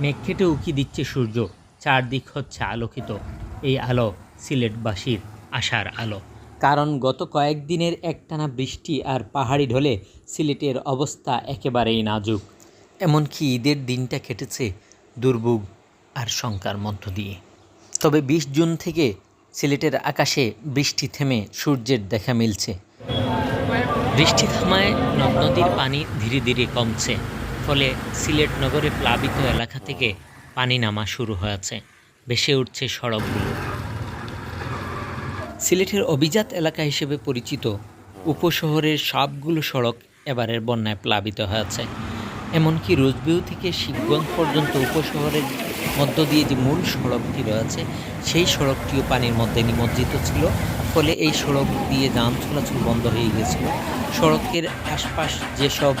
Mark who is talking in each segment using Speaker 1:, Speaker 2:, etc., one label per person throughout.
Speaker 1: মেঘ কেটে উকি দিচ্ছে সূর্য, চারদিক হচ্ছে আলোকিত। এই আলো সিলেটবাসীর আশার আলো। কারণ গত কয়েকদিনের একটানা বৃষ্টি আর পাহাড়ি ঢলে সিলেটের অবস্থা একেবারেই নাজুক। এমনকি ঈদের দিনটা কেটেছে দুর্ভোগ আর শঙ্কার মধ্য দিয়ে। তবে বিশ জুন থেকে সিলেটের আকাশে বৃষ্টি থেমে সূর্যের দেখা মিলছে। বৃষ্টি থামায় নদ নদীর পানি ধীরে ধীরে কমছে। ফলে সিলেট নগরে প্লাবিত এলাকা থেকে পানি নামা শুরু হয়েছে। ভেসে উঠছে সড়কগুলো। সিলেটের অভিজাত এলাকা হিসেবে পরিচিত উপশহরের সবগুলো সড়ক এবারের বন্যায় প্লাবিত হয়েছে। এমনকি রোজবিউ থেকে শিবগঞ্জ পর্যন্ত উপশহরের মধ্য দিয়ে যে মূল সড়কটি রয়েছে, সেই সড়কটিও পানির মধ্যে নিমজ্জিত ছিল। ফলে এই সড়ক দিয়ে যান চলাচল বন্ধ হয়ে গেছিল সড়কের আশপাশ যেসব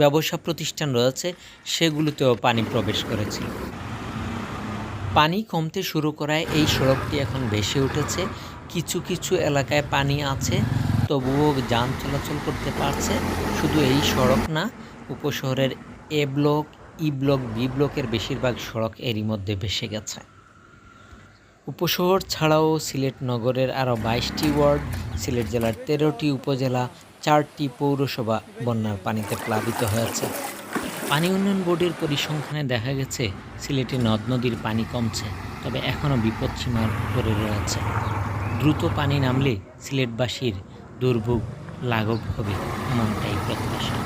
Speaker 1: ব্যবসা প্রতিষ্ঠান রয়েছে, সেগুলোতেও পানি প্রবেশ করেছিল। পানি কমতে শুরু করায় এই সড়কটি এখন ভেসে উঠেছে। কিছু কিছু এলাকায় পানি আছে, তবুও যান চলাচল করতে পারছে। শুধু এই সড়ক না, উপশহরের A block, E block, B ব্লকের বেশিরভাগ সড়ক এরই মধ্যে ভেসে গেছে। উপশহর ছাড়াও সিলেট নগরের আরও বাইশটি ওয়ার্ড, সিলেট জেলার তেরোটি উপজেলা চারটি পৌরসভা বন্যার পানিতে প্লাবিত হয়েছে। পানি উন্নয়ন বোর্ডের পরিসংখ্যানে দেখা গেছে, সিলেটে নদ নদীর পানি কমছে, তবে এখনও বিপদসীমার উপরে রয়েছে। দ্রুত পানি নামলে সিলেটবাসীর দুর্ভোগ লাঘব হবে, এমনটাই প্রত্যাশা।